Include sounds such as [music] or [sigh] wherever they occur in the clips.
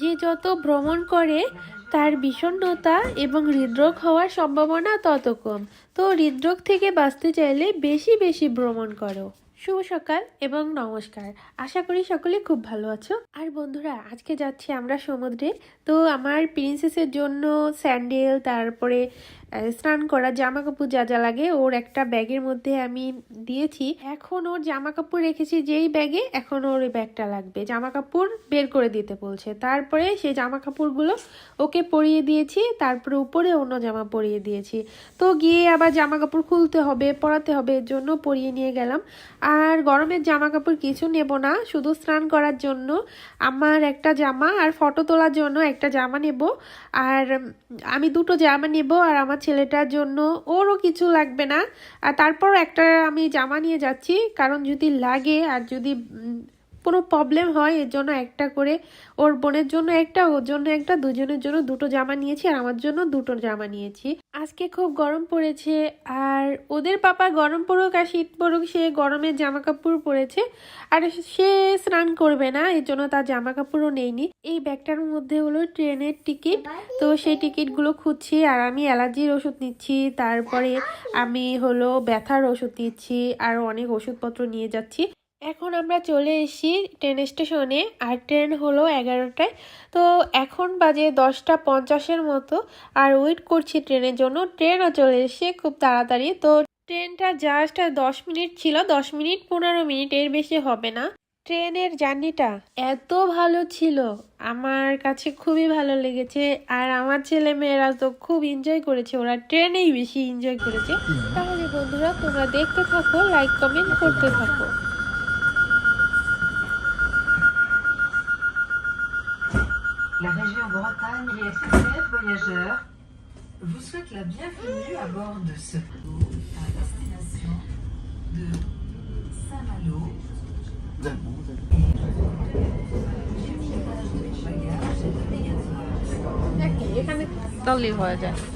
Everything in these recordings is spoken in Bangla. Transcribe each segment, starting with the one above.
যে যত ভ্রমণ করে, তার বিষণ্ণতা এবং হৃদরোগ হওয়ার সম্ভাবনা তত কম। তো হৃদরোগ থেকে বাঁচতে চাইলে বেশি বেশি ভ্রমণ করো। শুভ সকাল এবং নমস্কার। আশা করি সকলে খুব ভালো আছো। আর বন্ধুরা, আজকে যাচ্ছি আমরা সমুদ্রে। তো আমার প্রিন্সেসের জন্য স্যান্ডেল তারপরে স্নান করা জামা কাপড় যা যা লাগে ওর একটা ব্যাগের মধ্যে আমি দিয়েছি। এখন ওর জামা কাপড় রেখেছি যেই ব্যাগে, এখন ওর ওই ব্যাগটা লাগবে। জামা কাপড় বের করে দিতে বলছে। তারপরে সেই জামা কাপড়গুলো ওকে পরিয়ে দিয়েছি, তারপরে উপরে অন্য জামা পরিয়ে দিয়েছি। তো গিয়ে আবার জামা কাপড় খুলতে হবে, পরাতে হবে, এর জন্য পরিয়ে নিয়ে গেলাম। আর গরমের জামা কাপড় কিছু নেব না, শুধু স্নান করার জন্য। আমার একটা জামা আর ফটো তোলার জন্য একটা জামা নেব। আর আমি দুটো জামা নেব আর আমার ছেলেটার জন্য ওরও কিছু লাগবে না। আর তারপর একটা আমি জামা নিয়ে যাচ্ছি, কারণ যদি লাগে আর যদি কোনো প্রবলেম হয়, এর জন্য একটা করে ওর বোনের জন্য একটা, ওর জন্য একটা, দুজনের জন্য দুটো জামা নিয়েছি আর আমার জন্য দুটো জামা নিয়েছি। আজকে খুব গরম পড়েছে আর ওদের পাপা গরম পড়ুক আর শীত পড়ুক, সে গরমের জামা কাপড় পরেছে আর সে স্নান করবে না, এর জন্য তার জামা কাপড়ও নেইনি। এই ব্যাগটার মধ্যে হলো ট্রেনের টিকিট, তো সেই টিকিটগুলো খুঁজছি আর আমি অ্যালার্জির ওষুধ নিচ্ছি, তারপরে আমি হলো ব্যথার ওষুধ নিচ্ছি আর অনেক ওষুধপত্র নিয়ে যাচ্ছি। এখন আমরা চলে এসেছি ট্রেন স্টেশনে আর ট্রেন হলো এগারোটায়। তো এখন বাজে দশটা পঞ্চাশের মতো, আর ওয়েট করছি ট্রেনের জন্য। ট্রেনও চলে এসেছে খুব তাড়াতাড়ি। তো ট্রেনটা জাস্ট দশ মিনিট ছিল, দশ মিনিট, পনেরো মিনিট, এর বেশি হবে না। ট্রেনের জার্নিটা এত ভালো ছিল, আমার কাছে খুবই ভালো লেগেছে। আর আমার ছেলে মেয়েরা তো খুব এনজয় করেছে, ওরা ট্রেনেই বেশি এনজয় করেছে। তাহলে বন্ধুরা, তোমরা দেখতে থাকো লাইক কমেন্ট করতে থাকো। La région Bretagne et SNCF Voyageurs vous souhaitent la bienvenue à bord de ce bateau à destination de Saint-Malo. Dans les voyages.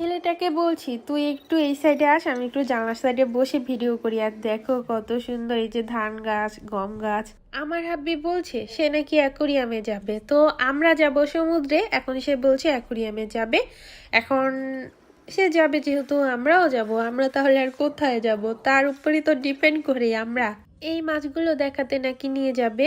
ছেলেটাকে বলছি, তুই একটু এই সাইডে আস, আমি একটু জানলার সাইডে বসে ভিডিও করি আর দেখো কত সুন্দর এই যে ধান গাছ, গম গাছ। আমার হাব্বি বলছে, সে নাকি অ্যাকোরিয়ামে যাবে। তো আমরা যাব সমুদ্রে, এখন সে বলছে অ্যাকোরিয়ামে যাবে। এখন সে যাবে যেহেতু আমরাও যাব, আমরা তাহলে আর কোথায় যাব? তার উপরই তো ডিপেন্ড করি আমরা। এই মাছগুলো দেখাতে নাকি নিয়ে যাবে?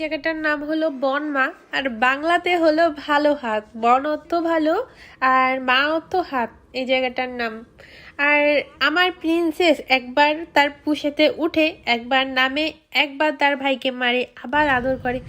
জায়গাটার নাম হলো বনমা আর বাংলাতে হলো ভালো হাত। বন অর্থ ভালো আর মা অর্থ হাত এই জায়গাটার নাম। আর আমার প্রিন্সেস একবার তার পুষেতে উঠে একবার নামে একবার তার ভাইকে মারে আবার আদর করে।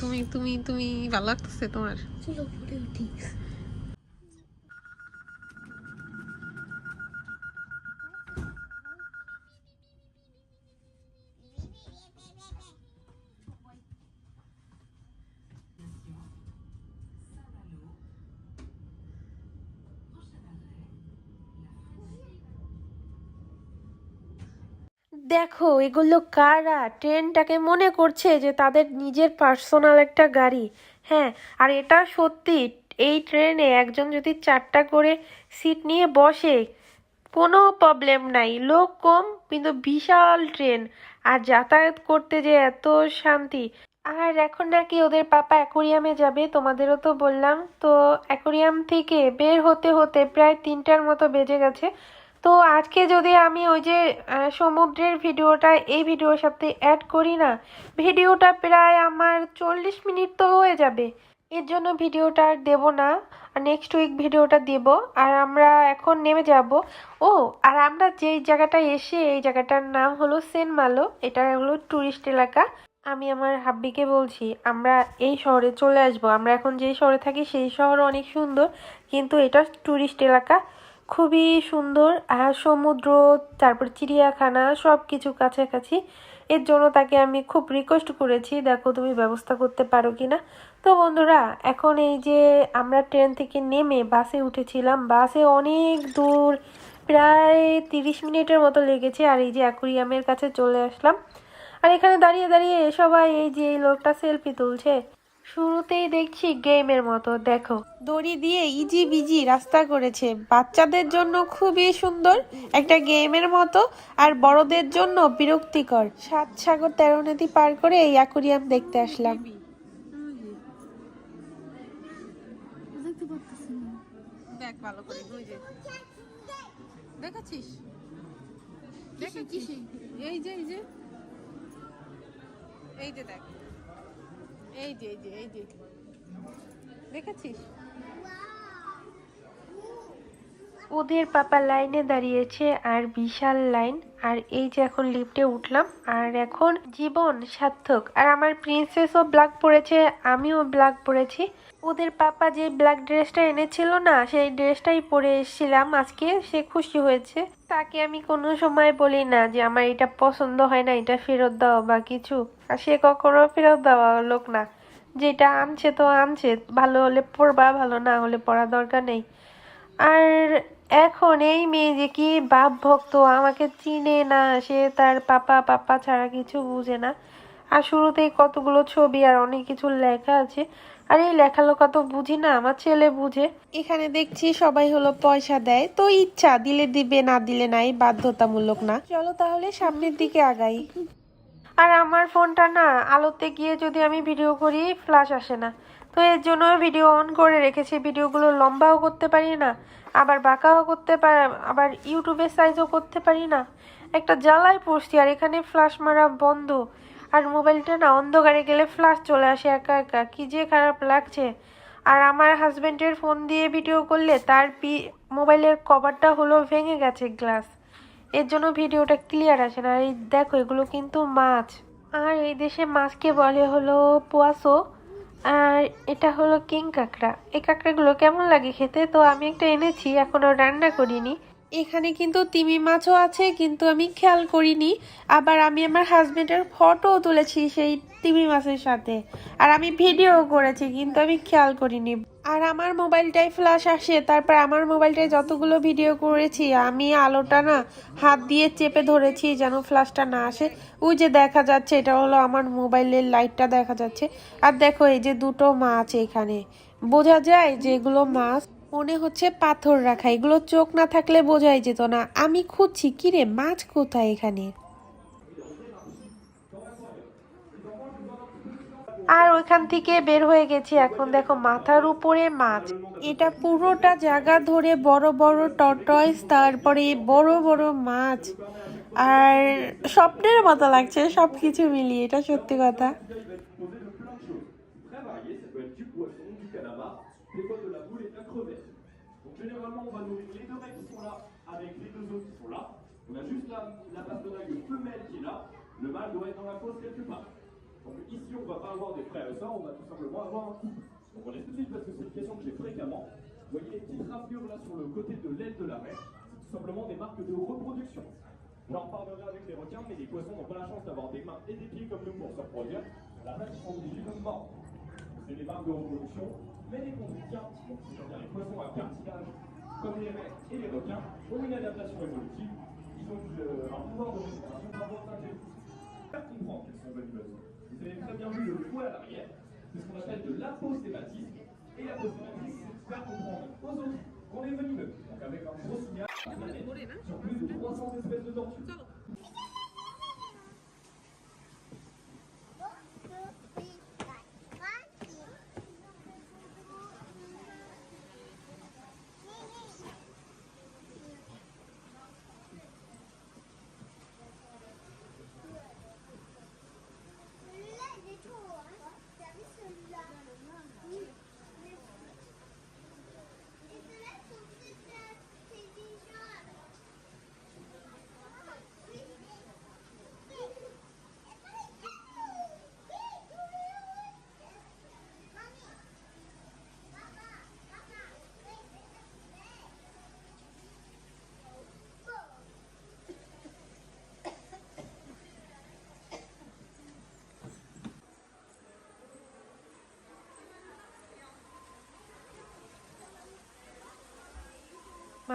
তুমি তুমি তুমি ভালো লাগতেছে তোমার? চলো উঠি। দেখো, এগুলো কারা? ট্রেনটাকে মনে করছে যে তাদের নিজের পার্সোনাল একটা গাড়ি। হ্যাঁ আর এটা সত্যি, এই ট্রেনে একজন যদি চারটা করে সিট নিয়ে বসে, কোনো প্রবলেম নাই। লোক কম, কিন্তু বিশাল ট্রেন। আর যাতায়াত করতে যে এত শান্তি। আর এখন নাকি ওদের পাপা অ্যাকোরিয়ামে যাবে, তোমাদেরও তো বললাম। তো অ্যাকোরিয়াম থেকে বের হতে হতে প্রায় তিনটার মতো বেজে গেছে। তো আজকে যদি আমি ওই যে সমুদ্রের ভিডিওটা, এই ভিডিওর সাথে অ্যাড করি না, ভিডিওটা প্রায় আমার চল্লিশ মিনিট তো হয়ে যাবে। এর জন্য ভিডিওটা আর দেবো না। নেক্সট উইক ভিডিওটা দেব। আর আমরা এখন নেমে যাব। ও, আর আমরা যেই জায়গাটায় এসে, এই জায়গাটার নাম হলো সেন্ট মালো। এটা হলো ট্যুরিস্ট এলাকা। আমি আমার হাব্বিকে বলছি, আমরা এই শহরে চলে আসব। আমরা এখন যেই শহরে থাকি, সেই শহর অনেক সুন্দর। কিন্তু এটা ট্যুরিস্ট এলাকা। খুবই সুন্দর, আর সমুদ্র, তারপর চিড়িয়াখানা সব কিছু কাছাকাছি। এর জন্য তাকে আমি খুব রিকোয়েস্ট করেছি, দেখো তুমি ব্যবস্থা করতে পারো কি না তো বন্ধুরা, এখন এই যে আমরা ট্রেন থেকে নেমে বাসে উঠেছিলাম, বাসে অনেক দূর, প্রায় তিরিশ মিনিটের মতো লেগেছে, আর এই যে অ্যাকুরিয়ামের কাছে চলে আসলাম। আর এখানে দাঁড়িয়ে দাঁড়িয়ে সবাই এই যে এই লোকটা সেলফি তুলছে। শুরুতেই দেখছি গেমের মতো দেখো। দড়ি দিয়ে ইজি বিজি রাস্তা করেছে। বাচ্চাদের জন্য খুবই সুন্দর একটা গেমের মতো আর বড়দের জন্য বিরক্তিকর। সাত সাগর তেরো নদী পার করে এই অ্যাকুরিয়াম দেখতে আসলাম। দেখ ভালো করে দেখাচ্ছিস? এই যে এই যে। এই যে দেখ। এই যে এই যে এই যে। দেখাচ্ছিস ওদের পাপা লাইনে দাঁড়িয়েছে আর বিশাল লাইন। আর এই যে এখন লিফটে উঠলাম, আর এখন জীবন সার্থক। আর আমার প্রিন্সেসও ব্ল্যাক পরেছে, আমিও ব্ল্যাক পরেছি। ওদের পাপা যে ব্ল্যাক ড্রেসটা এনেছিল না, সেই ড্রেসটাই পরে এসেছিলাম। আজকে সে খুশি হয়েছে। তাকে আমি কোনো সময় বলি না যে আমার এটা পছন্দ হয় না, এটা ফেরত দাও বা কিছু। আর সে কখনো ফেরত দেওয়া লোক না। যেটা আনছে তো আনছে, ভালো হলে পড়বা ভালো না হলে পড়া দরকার নেই। আর এখন এই মেয়ে যে কি বাপ ভক্ত, আমাকে চিনে না। সে তার পাপা পাপা ছাড়া কিছু বুঝে না। আর শুরুতেই কতগুলো ছবি আর অনেক কিছু লেখা আছে। আর এই লেখালেখা তো বুঝি না, আমার ছেলে বুঝে। এখানে দেখছি সবাই হলো পয়সা দেয়, তো ইচ্ছা, দিলে দিবে, না দিলে নাই, বাধ্যতামূলক না। চলো তাহলে সামনের দিকে আগাই। আর আমার ফোনটা না, আলোতে গিয়ে যদি আমি ভিডিও করি ফ্ল্যাশ আসে না। তো এর জন্য ভিডিও অন করে রেখেছি, ভিডিওগুলো লম্বাও করতে পারি না। আবার বাঁকাও করতে পারি, আবার ইউটিউবের সাইজও করতে পারি না। একটা জ্বালায় পড়ছি আর এখানে ফ্ল্যাশ মারা বন্ধ। আর মোবাইলটা না, অন্ধকারে গেলে ফ্ল্যাশ চলে আসে একা একা। কী যে খারাপ লাগছে। আর আমার হাজবেন্ডের ফোন দিয়ে ভিডিও করলে তার পি মোবাইলের কভারটা হলো ভেঙে গেছে গ্লাস এর জন্য ভিডিওটা ক্লিয়ার আসে না। আর এই দেখো, এগুলো কিন্তু মাছ। আর এই দেশে মাছকে বলে হলো পোয়াশো আর এটা হলো কিং কাঁকড়া। এই কাঁকড়াগুলো কেমন লাগে খেতে? তো আমি একটা এনেছি, এখনও রান্না করিনি। এখানে কিন্তু তিমি মাছও আছে, কিন্তু আমি খেয়াল করিনি। আবার আমি আমার হাজবেন্ডের ফটোও তুলেছি সেই তিমি মাছের সাথে। আর আমি ভিডিও করেছি, কিন্তু আমি খেয়াল করিনি। আর আমার মোবাইলটাই ফ্ল্যাশ আসে, তারপর আমার মোবাইলটায় যতগুলো ভিডিও করেছি, আমি আলোটা না হাত দিয়ে চেপে ধরেছি যেন ফ্ল্যাশটা না আসে। ওই যে দেখা যাচ্ছে, এটা হলো আমার মোবাইলের লাইটটা দেখা যাচ্ছে। আর দেখো, এই যে দুটো মাছ এখানে। বোঝা যায় যেগুলো মাছ মনে হচ্ছে পাথর রাখা, এগুলো চোখ না থাকলে বোঝাই যেত না। আমি খুঁজছি কিরে মাছ কোথায় এখানে? আর ওইখান থেকে বের হয়ে গেছি এখন। দেখো, মাথার উপরে মাছ। এটা পুরোটা জায়গা ধরে বড় বড় টর্টয়েস, তারপরে বড় বড় মাছ। আর স্বপ্নের মতো লাগছে সব কিছু মিলিয়ে, এটা সত্যি কথা। On va nourrir les deux mecs qui sont là avec les deux autres qui sont là. On a juste la, la passe femelle qui est là, le mâle doit être dans la fosse quelque part. Donc ici on va pas avoir des frères et sœurs, on va tout simplement avoir un couple. On est tout de suite parce que c'est une question que j'ai fréquemment. Vous voyez les petites rafures là sur le côté de l'aile de la mer, c'est tout simplement des marques de reproduction. J'en reparlerai avec les requins, mais les poissons n'ont pas la chance d'avoir des mains et des pieds comme nous pour se reproduire. La vache sont obligés de. C'est des marques de reproduction, mais les les poissons à cartilage, comme les raies et les requins, ont une adaptation évolutive. Ils ont euh, un pouvoir de rapport à Faire comprendre qu'elles sont venimeuses. Vous avez très bien vu le poil à l'arrière, c'est ce qu'on appelle de l'apostématisme. Et l'apostématisme, c'est faire comprendre aux autres qu'on est venimeux. Donc avec un gros signal, sur plus de 300 espèces de tortues.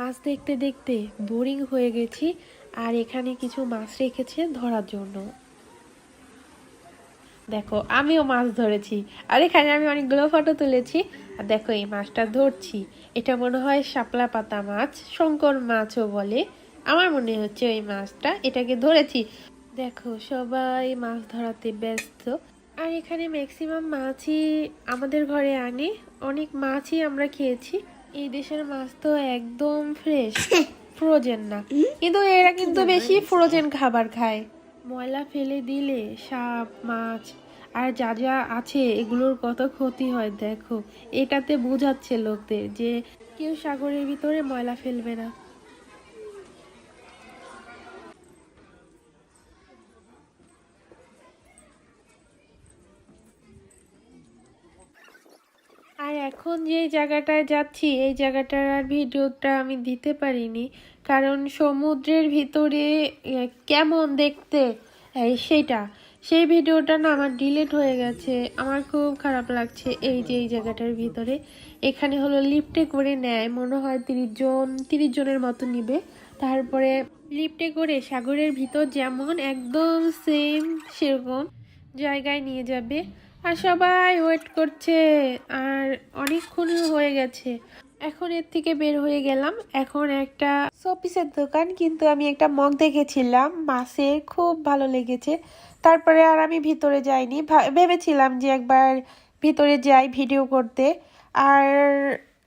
মাছ দেখতে দেখতে বোরিং হয়ে গেছি আর এখানে কিছু মাছ রেখেছে ধরার জন্য। দেখো, আমিও মাছ ধরেছি। আর এখানে আমি অনেকগুলো ফটো তুলেছি। আর দেখো, এই মাছটা ধরছি। এটা মনে হয় শাপলা পাতা মাছ, শঙ্কর মাছও বলে। আমার মনে হচ্ছে ওই মাছটা, এটাকে ধরেছি। দেখো, সবাই মাছ ধরাতে ব্যস্ত। আর এখানে ম্যাক্সিমাম মাছই আমাদের ঘরে আনে। অনেক মাছই আমরা খেয়েছি। এই দেশের মাছ তো একদম ফ্রেশ ফ্রোজেন [laughs] না। কিন্তু এরা কিন্তু বেশি ফ্রোজেন খাবার খায়। ময়লা ফেলে দিলে সাপ মাছ আর যা যা আছে এগুলোর কত ক্ষতি হয় দেখো। এটাতে বোঝাচ্ছে লোকদের যে কেউ সাগরের ভিতরে ময়লা ফেলবে না। এখন যে জায়গাটায় যাচ্ছি, এই জায়গাটার আর ভিডিওটা আমি দিতে পারিনি। কারণ সমুদ্রের ভিতরে কেমন দেখতে? সেটা সেই ভিডিওটা না আমার ডিলেট হয়ে গেছে। আমার খুব খারাপ লাগছে এই যে, এই জায়গাটার ভিতরে। এখানে হলো লিফটে করে নেয়। মনে হয় তিরিশ জন, তিরিশ জনের মতো নিবে। তারপরে লিফটে করে সাগরের ভিতর যেমন, একদম সেম সেরকম জায়গায় নিয়ে যাবে। আর সবাই ওয়েট করছে। আর অনেকক্ষণ হয়ে গেছে। এখন এর থেকে বের হয়ে গেলাম। এখন একটা শোপিসের দোকান, কিন্তু আমি একটা মগ দেখেছিলাম। মাছের খুব ভালো লেগেছে। তারপরে আর আমি ভিতরে যাইনি। ভেবেছিলাম যে একবার ভিতরে যাই ভিডিও করতে। আর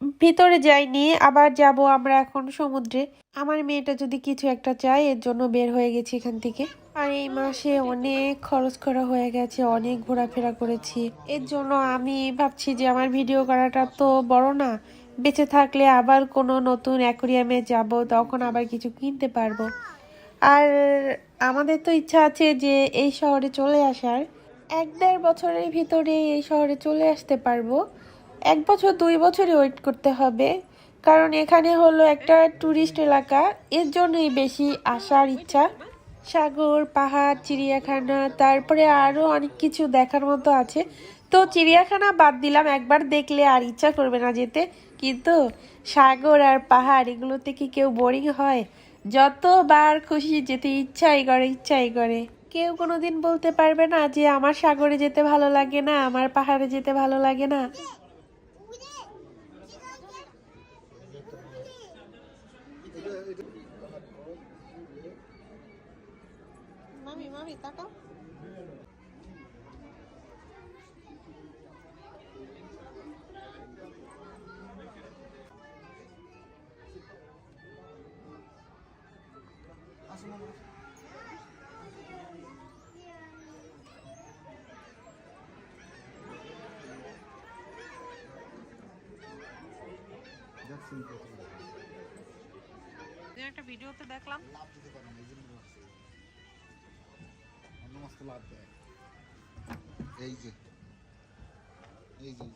ভিতরে যাইনি, আবার যাব আমরা এখন সমুদ্রে। আমার মেয়েটা যদি কিছু একটা চায়, এর জন্য বের হয়ে গেছি এখান থেকে। আর এই মাসে অনেক খরচ করা হয়ে গেছে, অনেক ঘোরাফেরা করেছি। এর জন্য আমি ভাবছি যে আমার ভিডিও করাটা তো বড় না। বেঁচে থাকলে আবার কোনো নতুন অ্যাকোরিয়ামে যাব, তখন আবার কিছু কিনতে পারব। আর আমাদের তো ইচ্ছা আছে যে এই শহরে চলে আসার। এক দেড় বছরের ভিতরে এই শহরে চলে আসতে পারব। এক বছর, দুই বছরই ওয়েট করতে হবে। কারণ এখানে হলো একটা ট্যুরিস্ট এলাকা। এর জন্যই বেশি আসার ইচ্ছা। সাগর, পাহাড়, চিড়িয়াখানা, তারপরে আরও অনেক কিছু দেখার মতো আছে। তো চিড়িয়াখানা বাদ দিলাম, একবার দেখলে আর ইচ্ছা করবে না যেতে। কিন্তু সাগর আর পাহাড়, এগুলোতে কি কেউ বোরিং হয়? যতবার খুশি যেতে ইচ্ছাই করে ইচ্ছাই করে। কেউ কোনোদিন বলতে পারবে না যে, আমার সাগরে যেতে ভালো লাগে না, আমার পাহাড়ে যেতে ভালো লাগে না। তাকাও একটা ভিডিওতে দেখলাম। লাভ দেয় এই যে এই যে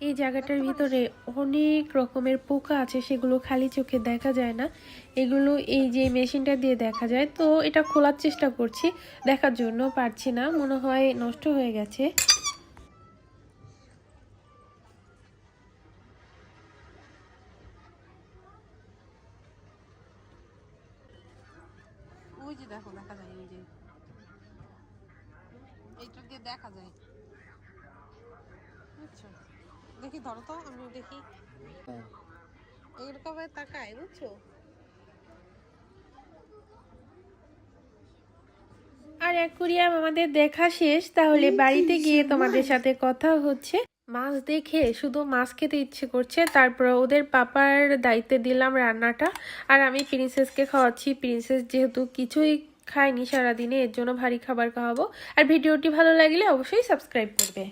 এই জায়গাটার ভিতরে অনেক রকমের পোকা আছে, সেগুলো খালি চোখে দেখা যায় না। এগুলো এই যে মেশিনটা দিয়ে দেখা যায়, তো এটা খোলার চেষ্টা করছি, দেখার জন্য পারছি না, মনে হয় নষ্ট হয়ে গেছে। দেখো, দেখা যায় যে। দিয়ে দেখা যায় বুঝছ দেখি ধরো তো আমি দেখি। এইরকম তাকায় বুঝছ? আর অ্যাকুরিয়াম আমাদের দেখা শেষ তাহলে বাড়িতে গিয়ে তোমাদের সাথে কথা হচ্ছে। মাছ দেখে শুধু মাছ খেতে ইচ্ছে করছে তারপর ওদের পাপার দায়িত্বে দিলাম রান্নাটা। আর আমি প্রিন্সেসকে খাওয়াচ্ছি। প্রিন্সেস যেহেতু কিছুই খায়নি সারাদিনে এর জন্য ভারী খাবার খাওয়াবো। আর ভিডিওটি ভালো লাগলে অবশ্যই সাবস্ক্রাইব করবে।